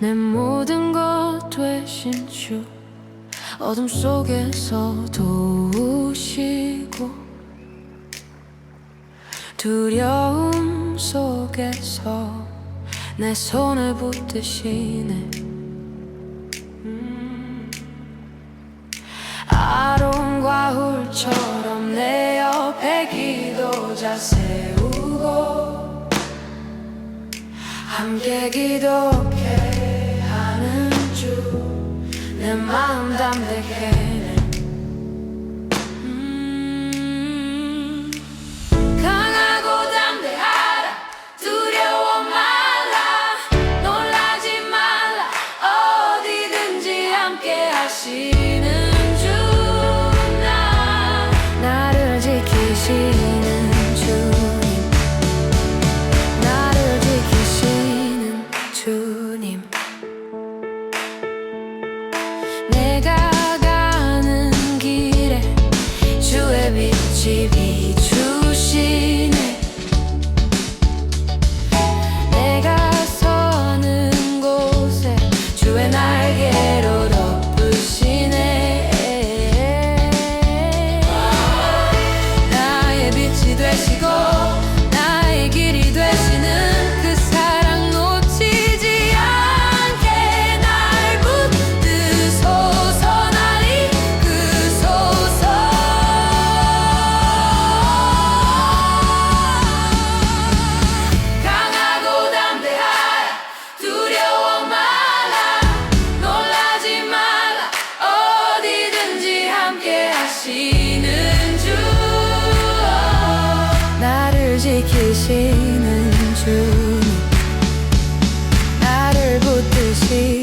내 모든 것 되신 주 어둠 속에서 도우시고 두려움 속에서 내 손을 붙드시네 음. 아론과 훌처럼 내 옆에 기도자 세우고 함께 주 내 마음 담대게 해. 음. 강하고 담대하라 두려워 말라 놀라지 말라 어디든지 함께 하시 붙드시는 주. 나를 붙드시